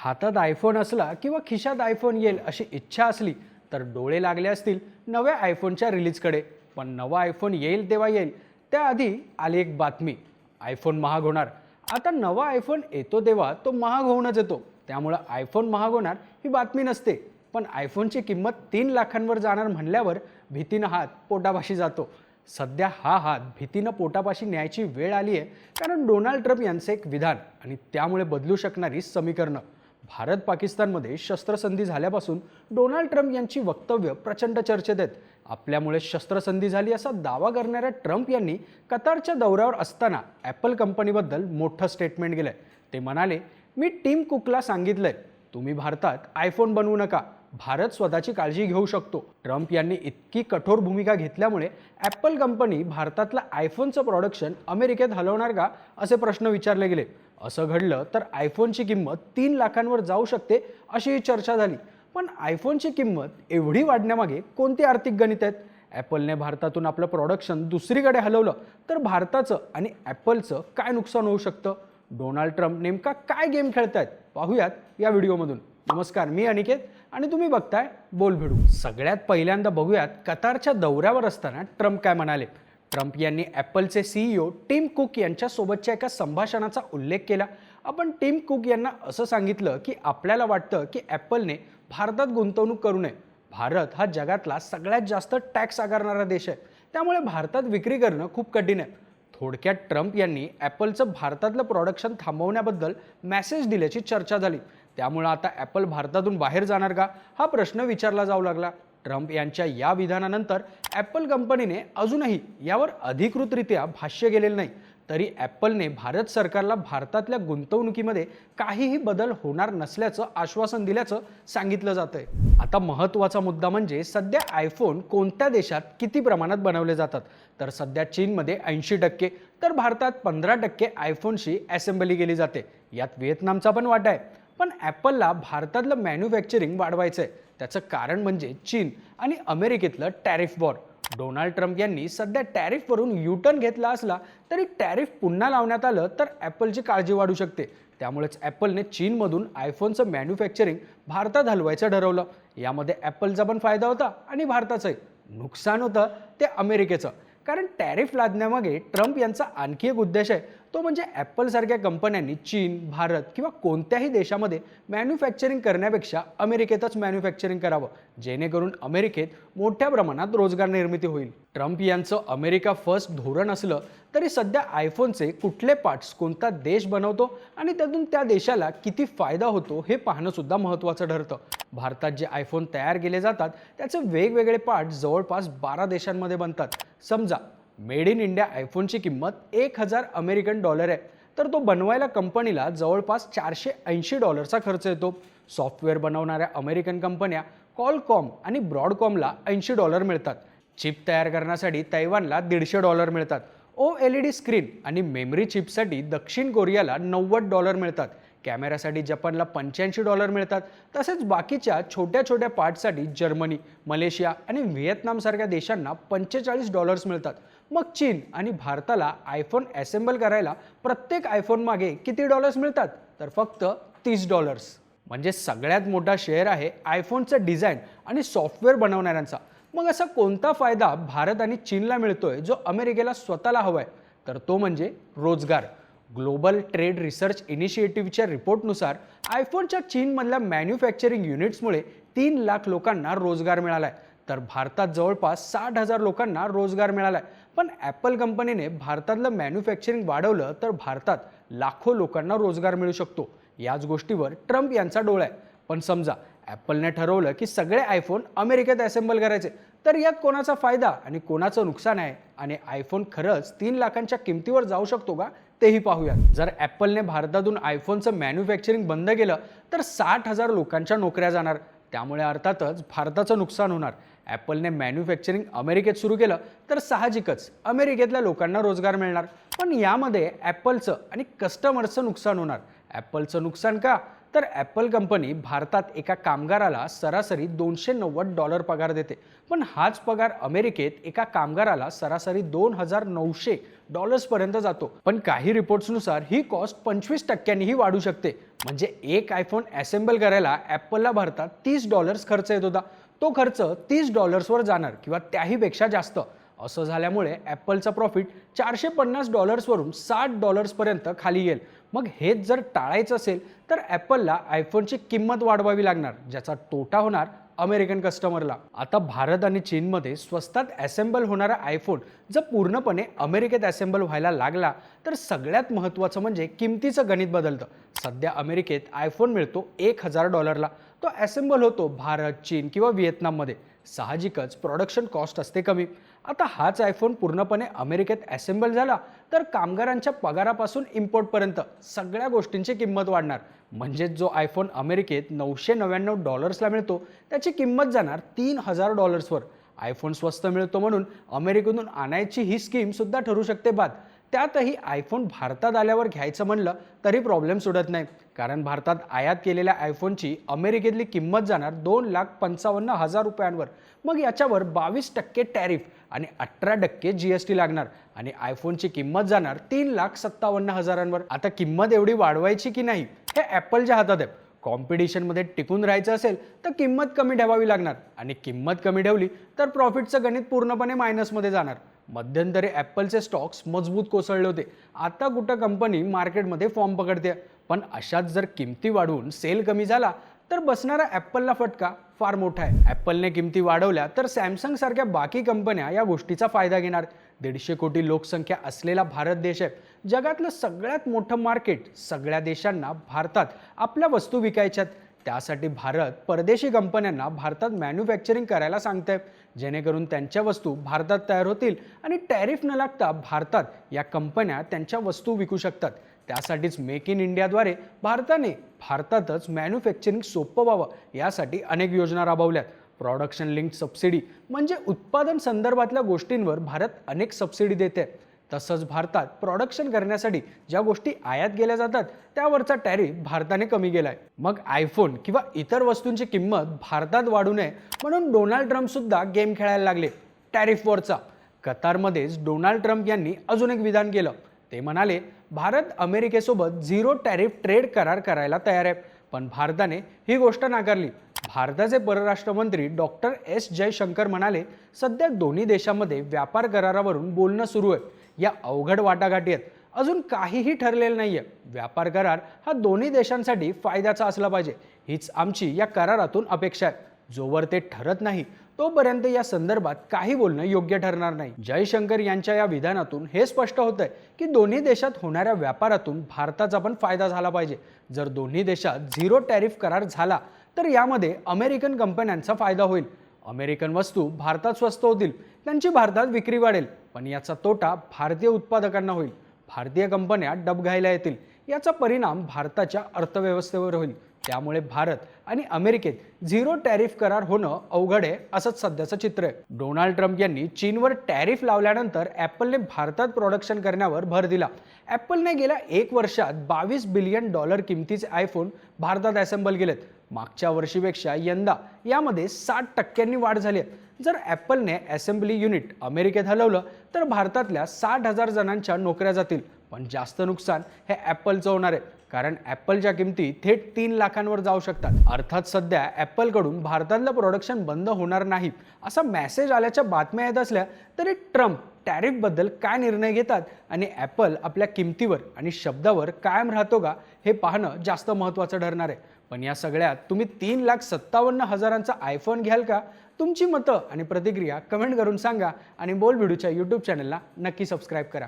हातात आयफोन असला किंवा खिशात आयफोन येईल अशी इच्छा असली तर डोळे लागले असतील नव्या आयफोनच्या रिलीजकडे पण नवा आयफोन येईल तेव्हा येईल. त्याआधी आली एक बातमी. आयफोन महाग होणार. आता नवा आयफोन येतो तेव्हा तो महाग होऊनच येतो. त्यामुळं आयफोन महाग होणार ही बातमी नसते. पण आयफोनची किंमत तीन लाखांवर जाणार म्हणल्यावर भीतीनं हात पोटापाशी जातो. सध्या हा हात भीतीनं पोटापाशी न्यायची वेळ आली आहे कारण डोनाल्ड ट्रम्प यांचं एक विधान आणि त्यामुळे बदलू शकणारी समीकरणं. भारत पाकिस्तानमध्ये शस्त्रसंधी झाल्यापासून डोनाल्ड ट्रम्प यांची वक्तव्य प्रचंड चर्चेत आहेत. आपल्यामुळे शस्त्रसंधी झाली असा दावा करणाऱ्या ट्रम्प यांनी कतारच्या दौऱ्यावर असताना ॲपल कंपनीबद्दल मोठं स्टेटमेंट गेलं ते म्हणाले मी टीम कुकला सांगितलंय तुम्ही भारतात आयफोन बनवू नका भारत स्वतःची काळजी घेऊ शकतो. ट्रम्प यांनी इतकी कठोर भूमिका घेतल्यामुळे ॲपल कंपनी भारतातलं आयफोनचं प्रोडक्शन अमेरिकेत हलवणार का असे प्रश्न विचारले गेले. असं घडलं तर आयफोनची किंमत तीन लाखांवर जाऊ शकते अशीही चर्चा झाली. पण आयफोनची किंमत एवढी वाढण्यामागे कोणती आर्थिक गणित आहेत? ॲपलने भारतातून आपलं प्रोडक्शन दुसरीकडे हलवलं तर भारताचं आणि ॲपलचं काय नुकसान होऊ शकतं? डोनाल्ड ट्रम्प नेमका काय गेम खेळतायत? पाहूयात या व्हिडिओमधून. नमस्कार मी अनिकेत आणि तुम्ही बघताय बोल भिडू सगळ्यात पहिल्यांदा बघूयात कतारच्या दौऱ्यावर असताना ट्रम्प काय म्हणाले? ट्रम्प यांनी ॲपलचे सीईओ टीम कुक यांच्यासोबतच्या एका संभाषणाचा उल्लेख केला. आपण टीम कुक यांना असं सांगितलं की आपल्याला वाटतं की ॲपलने भारतात गुंतवणूक करू नये. भारत हा जगातला सगळ्यात जास्त टॅक्स आकारणारा देश आहे. त्यामुळे भारतात विक्री करणं खूप कठीण आहे. थोडक्यात ट्रम्प यांनी ॲपलचं भारतातलं प्रोडक्शन थांबवण्याबद्दल मेसेज दिल्याची चर्चा झाली. त्यामुळं आता ॲपल भारतातून बाहेर जाणार का? हा प्रश्न विचारला जाऊ लागला. ट्रम्प यांच्या या विधानानंतर ॲपल कंपनीने अजूनही यावर अधिकृतरित्या भाष्य केलेलं नाही. तरी ॲपलने भारत सरकारला भारतातल्या गुंतवणुकीमध्ये काहीही बदल होणार नसल्याचं आश्वासन दिल्याचं सांगितलं जातंय. आता महत्त्वाचा मुद्दा म्हणजे सध्या आयफोन कोणत्या देशात किती प्रमाणात बनवले जातात? तर सध्या चीनमध्ये ऐंशी टक्के तर भारतात पंधरा टक्के आयफोनशी असेंबली केली जाते. यात व्हिएतनामचा पण वाटा आहे. पण ॲपलला भारतातलं मॅन्युफॅक्चरिंग वाढवायचं आहे त्याचं कारण म्हणजे चीन आणि अमेरिकेतलं टॅरिफ वॉर. डोनाल्ड ट्रम्प यांनी सध्या टॅरिफवरून युटर्न घेतला असला तरी टॅरिफ पुन्हा लावण्यात आलं तर ॲपलची काळजी वाढू शकते. त्यामुळेच ॲपलने चीनमधून आयफोनचं मॅन्युफॅक्चरिंग भारतात हलवायचं ठरवलं. यामध्ये ॲपलचा पण फायदा होता आणि भारताचंही. नुकसान होतं ते अमेरिकेचं. कारण टॅरिफ लादण्यामागे ट्रम्प यांचा आणखी एक उद्देश आहे. तो म्हणजे ॲपलसारख्या कंपन्यांनी चीन भारत किंवा कोणत्याही देशामध्ये मॅन्युफॅक्चरिंग करण्यापेक्षा अमेरिकेतच मॅन्युफॅक्चरिंग करावं जेणेकरून अमेरिकेत मोठ्या प्रमाणात रोजगार निर्मिती होईल. ट्रम्प यांचं अमेरिका फर्स्ट धोरण असलं तरी सध्या आयफोनचे कुठले पार्ट्स कोणता देश बनवतो आणि त्यातून त्या देशाला किती फायदा होतो हे पाहणं सुद्धा महत्त्वाचं ठरतं. भारतात जे आयफोन तयार केले जातात त्याचे वेगवेगळे पार्ट जवळपास बारा देशांमध्ये बनतात. समजा मेड इन इंडिया आयफोनची किंमत एक हजार अमेरिकन डॉलर आहे. तर तो बनवायला कंपनीला जवळपास चारशे ऐंशी डॉलरचा खर्च येतो. सॉफ्टवेअर बनवणाऱ्या अमेरिकन कंपन्या कॉलकॉम आणि ब्रॉडकॉमला ऐंशी डॉलर मिळतात. चिप तयार करण्यासाठी तैवानला दीडशे डॉलर मिळतात. O L E D screen आणि मेमरी चिपसाठी दक्षिण कोरियाला नव्वद डॉलर मिळतात. कॅमेऱ्यासाठी जपानला पंच्याऐंशी डॉलर मिळतात. तसेच बाकीच्या छोट्या छोट्या पार्टसाठी जर्मनी मलेशिया आणि व्हिएतनामसारख्या देशांना पंचेचाळीस डॉलर्स मिळतात. मग चीन आणि भारताला आयफोन असेंबल करायला प्रत्येक आयफोन मागे किती डॉलर्स मिळतात? तर फक्त तीस डॉलर्स म्हणजे सगळ्यात मोठा शेअर आहे आयफोनचं डिझाईन आणि सॉफ्टवेअर बनवणाऱ्यांचा. मग असा कोणता फायदा भारत आणि चीनला मिळतोय जो अमेरिकेला स्वतःला हवाय? तर तो म्हणजे रोजगार. ग्लोबल ट्रेड रिसर्च इनिशिएटिव्हच्या रिपोर्टनुसार आयफोनच्या चीनमधल्या मॅन्युफॅक्चरिंग युनिट्समुळे तीन लाख लोकांना रोजगार मिळाला आहे तर भारतात जवळपास साठ हजार लोकांना रोजगार मिळाला आहे पण ॲपल कंपनीने भारतातलं मॅन्युफॅक्चरिंग वाढवलं तर भारतात लाखो लोकांना रोजगार मिळू शकतो. याच गोष्टीवर ट्रम्प यांचा डोळा आहे. पण समजा ॲपलने ठरवलं की सगळे आयफोन अमेरिकेत असेंबल करायचे तर यात कोणाचा फायदा आणि कोणाचं नुकसान आहे? आणि आयफोन खरंच तीन लाखांच्या किमतीवर जाऊ शकतो का? तेही पाहूयात. जर ॲपलने भारतातून आयफोनचं मॅन्युफॅक्चरिंग बंद केलं तर साठ हजार लोकांच्या नोकऱ्या जाणार. त्यामुळे अर्थातच भारताचं नुकसान होणार. ॲपलने मॅन्युफॅक्चरिंग अमेरिकेत सुरू केलं तर साहजिकच अमेरिकेतल्या लोकांना रोजगार मिळणार. पण यामध्ये ॲपलचं आणि कस्टमर्सचं नुकसान होणार. ॲपलचं नुकसान का? तर ॲपल कंपनी भारतात एका कामगाराला सरासरी दोनशे नव्वद डॉलर पगार देते. पण हाच पगार अमेरिकेत एका कामगाराला सरासरी दोन हजार नऊशे डॉलर्सपर्यंत जातो. पण काही रिपोर्ट्सनुसार ही कॉस्ट पंचवीस टक्क्यांनीही वाढू शकते. म्हणजे एक आयफोन असेंबल करायला ॲपलला भारतात तीस डॉलर्स खर्च येत होता. तो खर्च तीस डॉलर्सवर जाणार किंवा त्याहीपेक्षा जास्त. असं झाल्यामुळे ॲपलचा प्रॉफिट चारशे पन्नास डॉलर्सवरून साठ डॉलर्सपर्यंत खाली येईल. मग हेच जर टाळायचं असेल तर ॲपलला आयफोनची किंमत वाढवावी लागणार ज्याचा तोटा होणार अमेरिकन कस्टमरला. आता भारत आणि चीनमध्ये स्वस्तात असेंबल होणारा आयफोन जर पूर्णपणे अमेरिकेत असेंबल व्हायला लागला तर सगळ्यात महत्त्वाचं म्हणजे किमतीचं गणित बदलतं. सध्या अमेरिकेत आयफोन मिळतो एक हजार डॉलरला. तो असेंबल होतो भारत चीन किंवा व्हिएतनाममध्ये. साहजिकच प्रॉडक्शन कॉस्ट असते कमी. आता हाच आयफोन पूर्णपणे अमेरिकेत असेंबल झाला तर कामगारांच्या पगारापासून इम्पोर्टपर्यंत सगळ्या गोष्टींची किंमत वाढणार. म्हणजेच जो आयफोन अमेरिकेत नऊशे नव्याण्णव डॉलर्सला मिळतो त्याची किंमत जाणार तीन हजार डॉलर्सवर. आयफोन स्वस्त मिळतो म्हणून अमेरिकेतून आणायची ही स्कीमसुद्धा ठरू शकते बाद. त्यातही आयफोन भारतात आल्यावर घ्यायचं म्हणलं तरी प्रॉब्लेम सुटत नाही कारण भारतात आयात केलेल्या आयफोनची अमेरिकेतली किंमत जाणार दोन लाख पंचावन्न हजार रुपयांवर. मग याच्यावर बावीस टक्के टॅरिफ आणि अठरा टक्के जी एस टी लागणार आणि आयफोनची किंमत जाणार तीन लाख सत्तावन्न हजारांवर. आता किंमत एवढी वाढवायची की नाही हे ॲपलच्या हातात आहे. कॉम्पिटिशनमध्ये टिकून राहायचं असेल तर किंमत कमी ठेवावी लागणार. आणि किंमत कमी ठेवली तर प्रॉफिटचं गणित पूर्णपणे मायनसमध्ये जाणार. मध्यंतरी ॲपलचे स्टॉक्स मजबूत कोसळले होते. आता कुठं कंपनी मार्केटमध्ये फॉर्म पकडते? पण अशाच जर किमती वाढवून सेल कमी झाला तर बसणारा ॲपलला फटका फार मोठा आहे. ॲपलने किमती वाढवल्या तर सॅमसंगसारख्या बाकी कंपन्या या गोष्टीचा फायदा घेणार. दीडशे कोटी लोकसंख्या असलेला भारत देश आहे. जगातलं सगळ्यात मोठं मार्केट सगळ्या देशांना भारतात आपल्या वस्तू विकायच्यात. त्यासाठी भारत परदेशी कंपन्यांना भारतात मॅन्युफॅक्चरिंग करायला सांगते जेणेकरून त्यांच्या वस्तू भारतात तयार होतील आणि टॅरिफ न लागता भारतात या कंपन्या त्यांच्या वस्तू विकू शकतात. त्यासाठीच मेक इन इंडियाद्वारे भारताने भारतातच मॅन्युफॅक्चरिंग सोपं व्हावं यासाठी अनेक योजना राबवल्यात. प्रॉडक्शन लिंक सबसिडी म्हणजे उत्पादन संदर्भातल्या गोष्टींवर भारत अनेक सबसिडी देते तसंच भारतात प्रोडक्शन करण्यासाठी ज्या गोष्टी आयात केल्या जातात त्यावरचा टॅरिफ भारताने कमी केलाय. मग आयफोन किंवा इतर वस्तूंची किंमत भारतात वाढू नये म्हणून डोनाल्ड ट्रम्पसुद्धा गेम खेळायला लागले टॅरिफवरचा कतारमध्येच डोनाल्ड ट्रम्प यांनी अजून एक विधान केलं. ते म्हणाले भारत अमेरिकेसोबत झिरो टॅरिफ ट्रेड करार करायला तयार आहे पण भारताने ही गोष्ट नाकारली. भारताचे परराष्ट्र मंत्री डॉक्टर एस जयशंकर म्हणाले सध्या दोन्ही देशांमध्ये व्यापार करारावरून बोलणं सुरू आहे. या अवघड वाटाघाटी आहेत. अजून काहीही ठरलेलं नाही आहे व्यापार करार हा दोन्ही देशांसाठी फायद्याचा असला पाहिजे. हीच आमची या करारातून अपेक्षा आहे. जोवर ते ठरत नाही तोपर्यंत या संदर्भात काही बोलणं योग्य ठरणार नाही. जयशंकर यांच्या या विधानातून हे स्पष्ट होत आहे की दोन्ही देशात होणाऱ्या व्यापारातून भारताचा पण फायदा झाला पाहिजे. जर दोन्ही देशात झिरो टॅरिफ करार झाला तर यामध्ये अमेरिकन कंपन्यांचा फायदा होईल. अमेरिकन वस्तू भारतात स्वस्त होतील. त्यांची भारतात विक्री वाढेल. पण याचा तोटा भारतीय उत्पादकांना होईल. भारतीय कंपन्या डबघायला येतील. याचा परिणाम भारताच्या अर्थव्यवस्थेवर होईल. त्यामुळे भारत आणि अमेरिकेत झिरो टॅरिफ करार होणं अवघड आहे असंच सध्याचं चित्र आहे. डोनाल्ड ट्रम्प यांनी चीनवर टॅरिफ लावल्यानंतर ॲपलने भारतात प्रोडक्शन करण्यावर भर दिला. ॲपलने गेल्या एक वर्षात बावीस बिलियन डॉलर किमतीचे आयफोन भारतात असेंबल केलेत. मागच्या वर्षीपेक्षा यंदा यामध्ये साठ टक्क्यांनी वाढ झाली आहे. जर ॲपलने असेंब्ली युनिट अमेरिकेत हलवलं तर भारतातल्या साठ हजार जणांच्या नोकऱ्या जातील. पण जास्त नुकसान हे ॲपलचं होणार आहे कारण ॲपलच्या किमती थेट तीन लाखांवर जाऊ शकतात. अर्थात सध्या ॲपलकडून भारतातलं प्रोडक्शन बंद होणार नाही असा मेसेज आल्याच्या बातम्या येत असल्या तरी ट्रम्प टॅरिफबद्दल काय निर्णय घेतात आणि ॲपल आपल्या किमतीवर आणि शब्दावर कायम राहतो का हे पाहणं जास्त महत्त्वाचं ठरणार आहे. पण या सगळ्यात तुम्ही तीन लाख सत्तावन्न हजारांचा आयफोन घ्याल का? तुमची मतं आणि प्रतिक्रिया कमेंट करून सांगा आणि बोल व्हिडिओच्या यूट्यूब चॅनलला नक्की सबस्क्राईब करा.